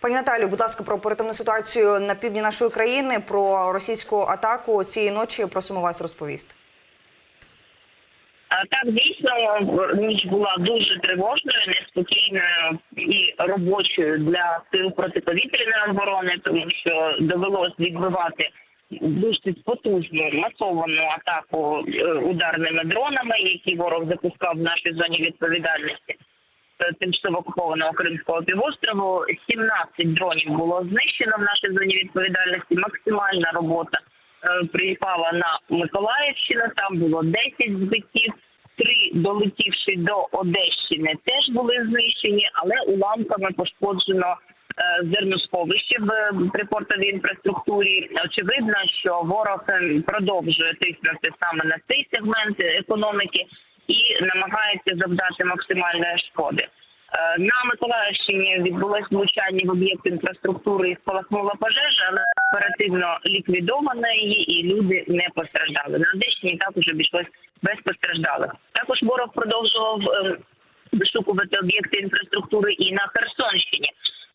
Пані Наталю, будь ласка, про оперативну ситуацію на півдні нашої країни, про російську атаку цієї ночі. Просимо вас розповісти. Так, дійсно, ніч була дуже тривожною, неспокійною і робочою для сил протиповітряної оборони, тому що довелось відбивати досить потужну масовану атаку е, ударними дронами, які ворог запускав в нашій зоні відповідальності е, тимчасово окупованого Кримського півострову. 17 дронів було знищено в нашій зоні відповідальності. Максимальна робота е, приїхала на Миколаївщину. Там було 10 збиттів. Три долетівши до Одещини, теж були знищені, але уламками пошкоджено е, зерносховище в припортовій інфраструктурі. Очевидно, що ворог е, продовжує тиснути саме на цей сегмент економіки і намагається завдати максимальної шкоди. Е, На Миколаївщині відбулось влучання в об'єкт інфраструктури і спалахнула пожежа, але оперативно ліквідована її, і люди не постраждали. На Одещині також обійшлось без постраждалих. Також ворог продовжував ем, вишукувати об'єкти інфраструктури і на Херсонщині.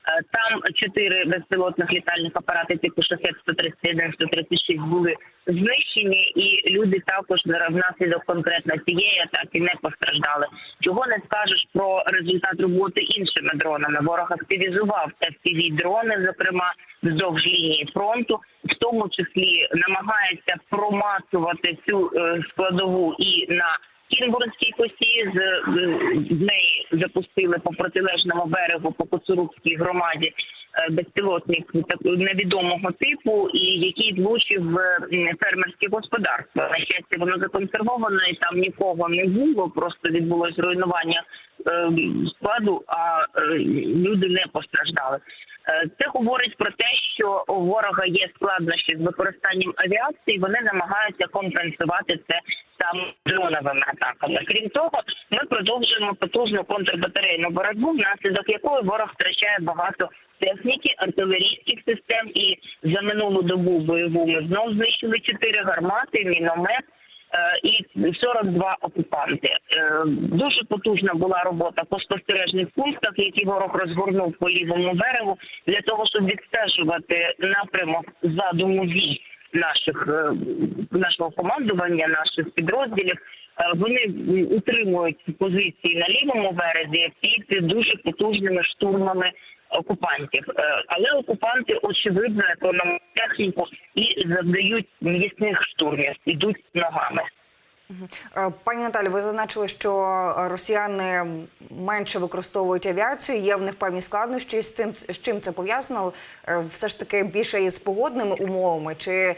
Е, Там чотири безпілотних літальних апарати типу шахет 131 136 були знищені, і люди також внаслідок конкретно цієї атаки не постраждали. Чого не скажеш про результат роботи іншими дронами? Ворог активізував fpv дрони, зокрема вздовж лінії фронту, в тому числі намагається промацувати цю е, складову і на Кінбурнській косі з, з неї запустили по протилежному берегу по Коцурубській громаді е, безпілотник невідомого типу, і який влучив фермерське господарство. На щастя, воно законсервовано і там нікого не було. Просто відбулось руйнування е, складу, а е, люди не постраждали. Е, Це говорить про те, що у ворога є складнощі з використанням авіації. Вони намагаються компенсувати це саме дроновими атаками. Крім того, ми продовжуємо потужну контрбатарейну боротьбу, внаслідок якої ворог втрачає багато техніки, артилерійських систем. І за минулу добу бойову ми знов знищили чотири гармати, міномет. Е, І 42 окупанти. Е, Дуже потужна була робота по спостережних пунктах, які ворог розгорнув по лівому берегу, для того, щоб відстежувати напрямок задуму вій наших е, нашого командування, наших підрозділів. Вони утримують позиції на лівому березі під дуже потужними штурмами окупантів. Е, Але окупанти очевидно економять техніку і завдають м'ясних штурмів, ідуть ногами. Е, Пані Наталі, ви зазначили, що росіяни менше використовують авіацію. Є в них певні складнощі. З цим з чим це пов'язано? Е, Все ж таки більше із погодними умовами, чи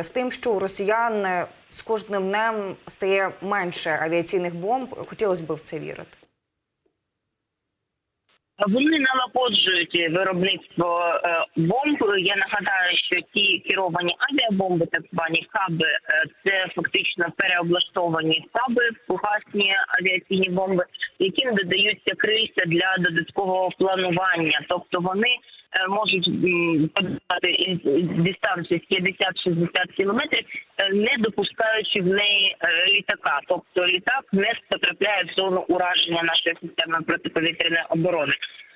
з тим, що у росіян з кожним днем стає менше авіаційних бомб? Хотілося б в це вірити. Вони налагоджують виробництво е, бомб. Я нагадаю, що ті керовані авіабомби, так звані каби, е, це фактично переоблаштовані каби, фугасні авіаційні бомби, яким додаються крильця для додаткового планування. Тобто вони можуть м, подати ін- дистанцію з 50-60 кілометрів, е, не допускаючи в неї е, літака. Тобто літак не потрапляє в зону ураження нашої системи протиповітряної оборони.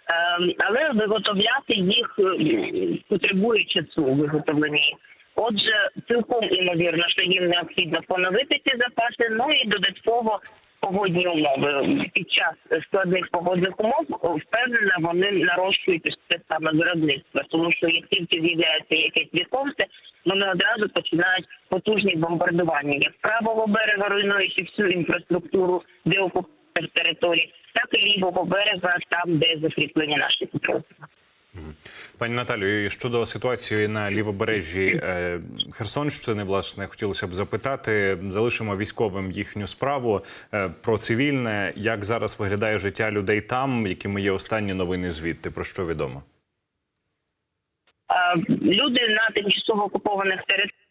Ем, Але виготовляти їх е, потребує часу виготовлення. Отже, цілком імовірно, що їм необхідно поновити ці запаси. Ну і додатково погодні умови. Під час складних погодних умов впевнена, вони нарощують це саме виробництво, тому що як тільки з'являється якесь віконце, вони одразу починають потужні бомбардування. Як правого берега, руйнуючи всю інфраструктуру, де окупованих територій, так і лівого берега, там де закріплені наші підрозділи. Пані Наталію, щодо ситуації на лівобережжі е, Херсонщини, власне, хотілося б запитати. Залишимо військовим їхню справу е, про цивільне. Як зараз виглядає життя людей там, якими є останні новини звідти? Про що відомо? Е, люди на тимчасово окупованих територіях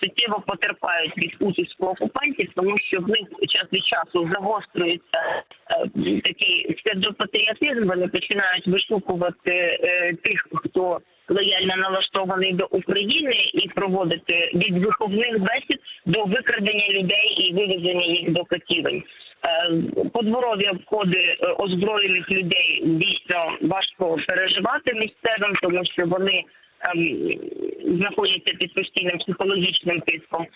суттєво потерпають від утиску окупантів, тому що в них час від часу загострюється е, такий псевдопатріотизм. Вони починають вишукувати е, тих, хто лояльно налаштований до України, і проводити від виховних бесід до викрадення людей і вивезення їх до катівень. Е, Подворові обходи е, озброєних людей дійсно важко переживати місцевим, тому що вони знаходяться під постійним психологічним тиском.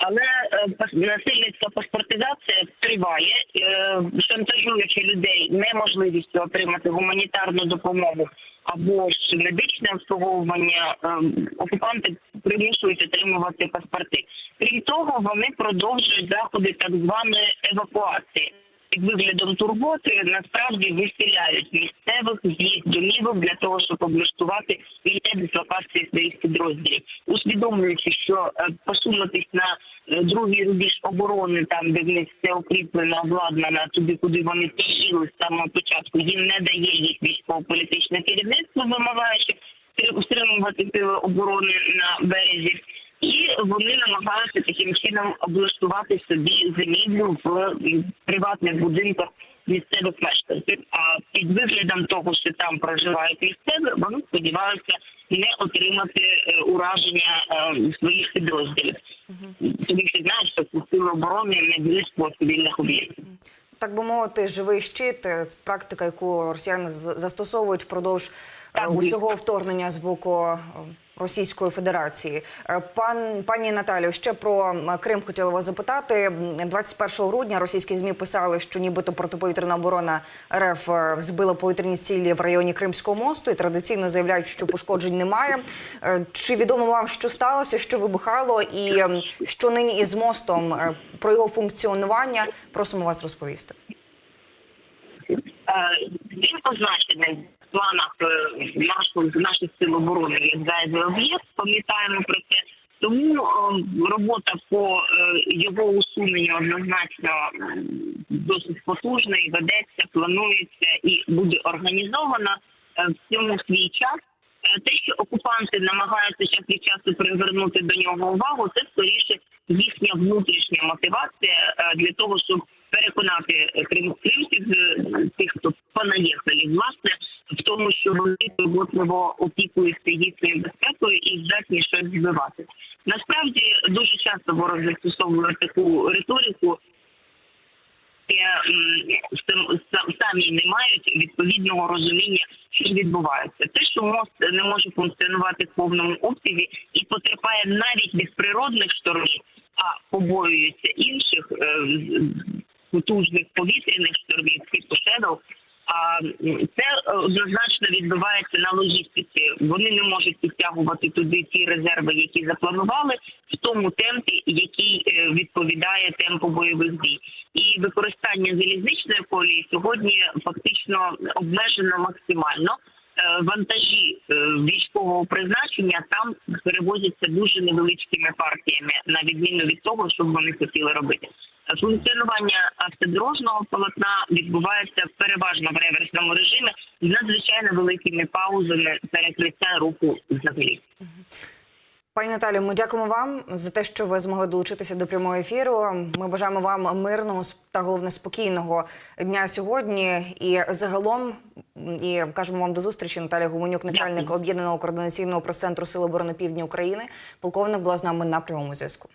Але е, насильницька паспортизація триває, е, шантажуючи людей неможливістю отримати гуманітарну допомогу або ж медичне обслуговування, е, окупанти примушують отримувати паспорти. Крім того, вони продовжують заходи так званої евакуації. Виглядом турботи насправді виселяють місцевих з їх домівок для того, щоб облаштувати вільне дислокації своїх підрозділів, усвідомлюючи, що е, посунутись на е, другий рубіж оборони, там де в них все укріплено, обладнано, туди, куди вони тішили з самого початку, їм не дає їх військово-політичне керівництво, вимагаючи утримувати сили оборони на березі. І вони намагаються таким чином облаштувати собі зимівлю в приватних будинках місцевих мешканців. А під виглядом того, що там проживають місцеві, вони сподіваються не отримати е, ураження е, своїх підрозділів. Тому що знаєш, що сили оборони не по цивільних об'єктів. Так би мовити, живий щит, е, практика, яку росіяни застосовують впродовж Так, усього вторгнення з боку Російської Федерації. Е, Пан пані Наталію, ще про Крим хотіла вас запитати. 21 грудня російські змі писали, що нібито протиповітряна оборона РФ е, збила повітряні цілі в районі Кримського мосту і традиційно заявляють, що пошкоджень немає. Е, Чи відомо вам, що сталося, що вибухало, і що нині із мостом про його функціонування? Просимо вас розповісти. Він позначений нашого наших сил оборони як зайвий об'єкт. Пам'ятаємо про це. Тому е, робота по е, його усуненню однозначно досить потужна і ведеться, планується і буде організована е, в цьому свій час. Те, що окупанти намагаються час від часу привернути до нього увагу, це скоріше їхня внутрішня мотивація е, для того, щоб переконати крим кримців, е, тих, хто понаїхали, власне, в тому, що вони турботливо опікуються їхньою безпекою і здатні щось збивати. Насправді дуже часто ворог застосовує таку риторику, сам- сам- самі не мають відповідного розуміння, що відбувається. Те, що мост не може функціонувати в повному обсязі і потерпає навіть від природних штормів, а побоюється інших е, потужних повітряних штормів, типу «Шедоу», а це однозначно відбувається на логістиці. Вони не можуть підтягувати туди ті резерви, які запланували, в тому темпі, який е, відповідає темпу бойових дій. І використання залізничної колії сьогодні фактично обмежено максимально. Е, Вантажі е, військового призначення там перевозяться дуже невеличкими партіями, на відміну від того, що вони хотіли робити. Функціонування автодорожного полотна відбувається переважно в реверсному режимі з надзвичайно великими паузами перекриття руху взагалі. Пані Наталію, ми дякуємо вам за те, що ви змогли долучитися до прямого ефіру. Ми бажаємо вам мирного та головне спокійного дня сьогодні. І загалом і кажемо вам до зустрічі. Наталія Гуменюк, начальник об'єднаного координаційного прес-центру Сил оборони Півдня України. Полковник була з нами на прямому зв'язку.